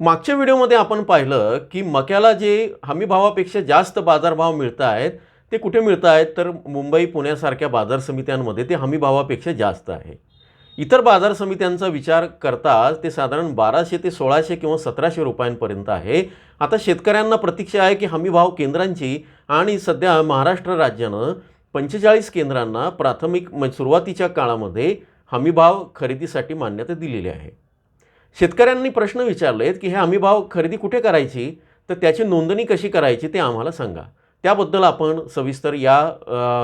मागच्या व्हिडिओमध्ये आपण पाहिलं की मक्याला जे हमीभावापेक्षा जास्त बाजारभाव मिळत आहेत ते कुठे मिळत आहेत तर मुंबई पुण्यासारख्या बाजार समित्यांमध्ये ते हमीभावापेक्षा जास्त आहे. इतर बाजार समित्यांचा विचार करता ते साधारण बाराशे ते सोळाशे किंवा सतराशे रुपयांपर्यंत आहे. आता शेतकऱ्यांना प्रतीक्षा आहे की हमीभाव केंद्रांची आणि सध्या महाराष्ट्र राज्यानं पंचेचाळीस केंद्रांना प्राथमिक म्हणजे सुरुवातीच्या काळामध्ये हमीभाव खरेदीसाठी मान्यता दिलेली आहे. शेतकऱ्यांनी प्रश्न विचारलेत की हे हमीभाव खरेदी कुठे करायची? तर त्याची नोंदणी कशी करायची ते आम्हाला सांगा. त्याबद्दल आपण सविस्तर या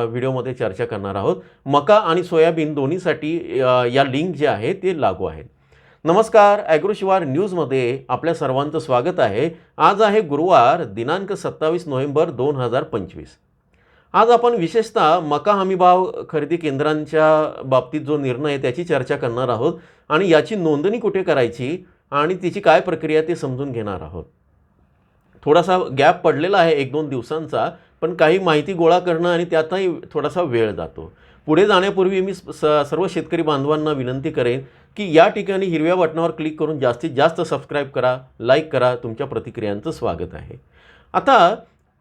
व्हिडिओमध्ये चर्चा करणार आहोत. मका आणि सोयाबीन दोन्हीसाठी या लिंक जे आहे ते लागू आहेत. नमस्कार ॲग्रोशिवार न्यूजमध्ये आपल्या सर्वांचं स्वागत आहे. आज आहे गुरुवार दिनांक सत्तावीस नोव्हेंबर दोन हजार पंचवीस. आज आपण विशेषतः मका हमीभाव खरेदी केंद्रांच्या बाबतीत जो निर्णय आहे त्याची चर्चा करणार आहोत आणि याची नोंदणी कुठे करायची आणि तिची काय प्रक्रिया ते समजून घेणार आहोत. थोडासा गॅप पडलेला आहे एक दोन दिवसांचा पण काही माहिती गोळा करणं आणि त्यातही थोडासा वेळ जातो. पुढे जाण्यापूर्वी मी स सर्व शेतकरी बांधवांना विनंती करेन की या ठिकाणी हिरव्या बटनावर क्लिक करून जास्तीत जास्त सबस्क्राईब करा लाईक करा तुमच्या प्रतिक्रियांचं स्वागत आहे. आता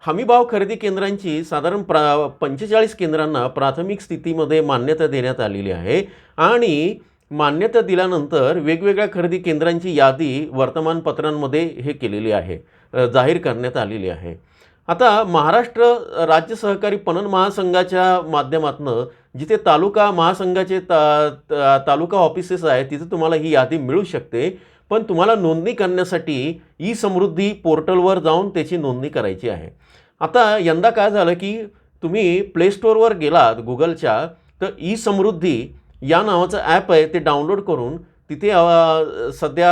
हमीभाव खरेदी केंद्रांची साधारण प्रा पंचेचाळीस केंद्रांना प्राथमिक स्थितीमध्ये मान्यता देण्यात आलेली आहे आणि मान्यता दिल्यानंतर वेगवेगळ्या खरेदी केंद्रांची यादी वर्तमानपत्रांमध्ये हे केलेली आहे जाहीर करण्यात आलेली आहे. आता महाराष्ट्र राज्य सहकारी पणन महासंघाच्या माध्यमातनं जिथे तालुका महासंघाचे ता ता- तालुका ऑफिसेस आहेत तिथे तुम्हाला ही यादी मिळू शकते. पण तुम्हाला नोंदणी करण्यासाठी ई समृद्धी पोर्टलवर जाऊन त्याची नोंदणी करायची आहे. आता यंदा काय झालं की तुम्ही प्ले स्टोअरवर गेलात गुगलच्या तर ई समृद्धी या नावाचं ॲप आहे ते डाउनलोड करून तिथे सध्या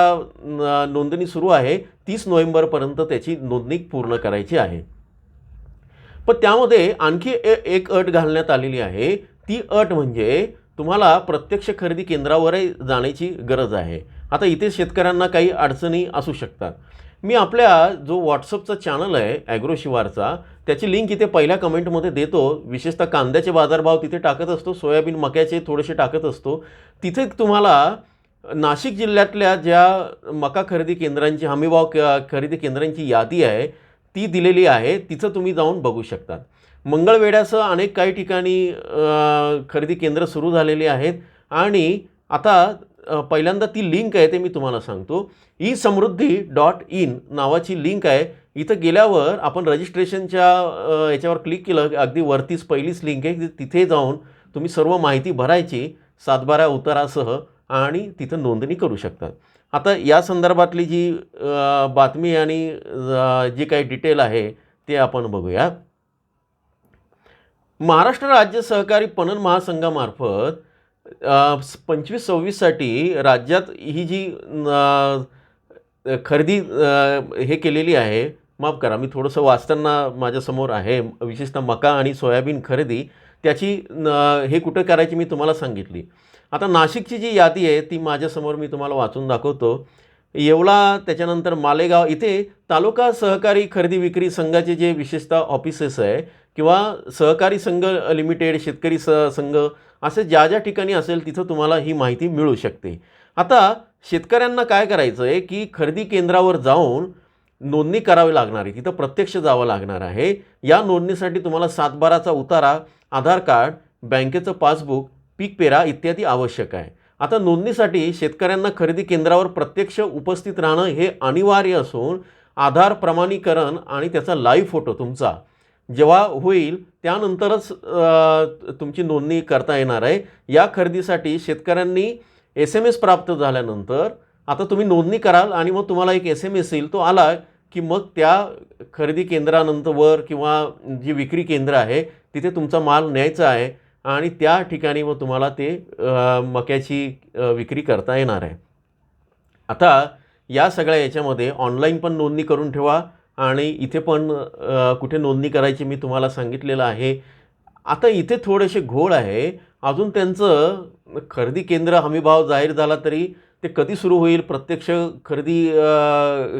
नोंदणी सुरू आहे. तीस नोव्हेंबरपर्यंत त्याची नोंदणी पूर्ण करायची आहे. पण त्यामध्ये आणखी एक अट घालण्यात आलेली आहे. ती अट म्हणजे तुम्हाला प्रत्यक्ष खरेदी केंद्रावरही जाण्याची गरज आहे. आता इथे शेतकऱ्यांना काही अडचणी असू शकतात. मी आपल्या जो व्हॉट्सअपचा चॅनल आहे ॲग्रो शिवारचा त्याची लिंक इथे पहिल्या कमेंटमध्ये देतो. विशेषतः कांद्याचे बाजारभाव तिथे टाकत असतो सोयाबीन मक्याचे थोडेसे टाकत असतो. तिथे तुम्हाला नाशिक जिल्ह्यातल्या ज्या मका खरेदी केंद्रांची हमीभाव क- खरेदी केंद्रांची यादी आहे ती दिलेली आहे. तिथं तुम्ही जाऊन बघू शकतात. मंगळवेढ्यासह अनेक काही ठिकाणी खरेदी केंद्र सुरू झालेली आहेत. आणि आता पहिल्यांदा ती लिंक आहे ते मी तुम्हाला सांगतो. ई समृद्धी डॉट इन नावाची लिंक आहे. इथं गेल्यावर आपण रजिस्ट्रेशनच्या याच्यावर क्लिक केलं. की अगदी वरतीच पहिलीच लिंक आहे. तिथे जाऊन तुम्ही सर्व माहिती भरायची सातबारा उतारासह आणि तिथं नोंदणी करू शकतात आता या संदर्भातली जी बातमी आणि जे जी काही डिटेल आहे ते आपण बघूया. महाराष्ट्र राज्य सहकारी पणन महासंघामार्फत पंचवीस सव्वीससाठी राज्यात ही जी खरेदी हे केलेली आहे माफ करा मी थोडंसं वाचताना माझ्यासमोर आहे विशेषतः मका आणि सोयाबीन खरेदी त्याची न- हे कुठं करायची मी तुम्हाला सांगितली. आता नाशिकची जी यादी आहे ती माझ्यासमोर मी तुम्हाला वाचून दाखवतो. येवला त्याच्यानंतर मालेगाव इथे तालुका सहकारी खरेदी विक्री संघाचे जे विशेषतः ऑफिसेस आहे किंवा सहकारी संघ लिमिटेड शेतकरी स संघ असे ज्या ज्या ठिकाणी असेल तिथं तुम्हाला ही माहिती मिळू शकते. आता शेतकऱ्यांना काय करायचं आहे की खरेदी केंद्रावर जाऊन नोंदणी करावी लागणार आहे. तिथं प्रत्यक्ष जावं लागणार आहे. या नोंदणीसाठी तुम्हाला सातबाराचा उतारा आधार कार्ड बँकेचं पासबुक पीक पेरा इत्यादी आवश्यक आहे. आता नोंदणीसाठी शेतकऱ्यांना खरेदी केंद्रावर प्रत्यक्ष उपस्थित राहणं हे अनिवार्य असून आधार प्रमाणीकरण आणि त्याचा लाईव्ह फोटो तुमचा. जेव्हा होईल त्यानंतरच तुमची नोंदणी करता येणार आहे. या खरेदीसाठी शेतकऱ्यांनी एस एम एस प्राप्त झाल्यानंतर आता तुम्ही नोंदणी कराल आणि मग तुम्हाला एक एस एम एस येईल. तो आला की मग त्या खरेदी केंद्रानंतरवर किंवा जी विक्री केंद्र आहे तिथे तुमचा माल न्यायचा आहे आणि त्या ठिकाणी मग तुम्हाला ते मक्याची विक्री करता येणार आहे. आता या सगळ्या याच्यामध्ये ऑनलाईन पण नोंदणी करून ठेवा. आणि इथे पण कुठे नोंदणी करायची मी तुम्हाला सांगितलेलं आहे. आता इथे थोडेसे घोळ आहे. अजून त्यांचं खरेदी केंद्र हमीभाव जाहीर झाला तरी ते कधी सुरू होईल? प्रत्यक्ष खरेदी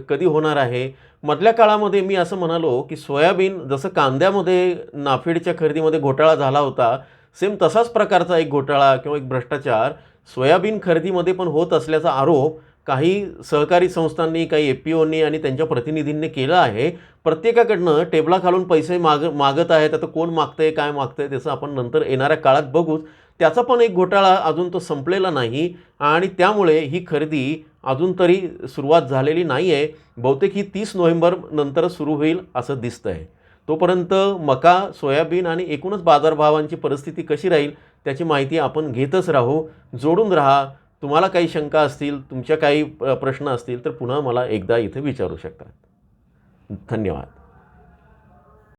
कधी होणार आहे? मधल्या काळामध्ये मी असं म्हणालो की सोयाबीन जसं कांद्यामध्ये नाफेडच्या खरेदीमध्ये घोटाळा झाला होता सेम तसाच प्रकारचा एक घोटाळा किंवा एक भ्रष्टाचार सोयाबीन खरेदीमध्ये पण होत असल्याचा आरोप काही सहकारी संस्थांनी काही ए पी ओनी आणि त्यांच्या प्रतिनिधींनी केलं आहे. प्रत्येकाकडनं टेबलाखालून पैसे माग मागत आहेत. आता कोण मागतंय काय मागतंय त्याचं आपण नंतर येणाऱ्या काळात बघूच. त्याचा पण एक घोटाळा अजून तो संपलेला नाही आणि त्यामुळे ही खरेदी अजून तरी सुरुवात झालेली नाही आहे बहुतेक ही तीस नोव्हेंबर नंतर सुरू होईल असं दिसतं आहे तोपर्यंत मका सोयाबीन आणि एकूणच बाजारभावांची परिस्थिती कशी राहील त्याची माहिती आपण घेतच राहू. जोडून राहा तुम्हाला काही शंका असतील तुमच्या काही प्रश्न असतील तर पुन्हा मला एकदा इथे विचारू शकता. धन्यवाद.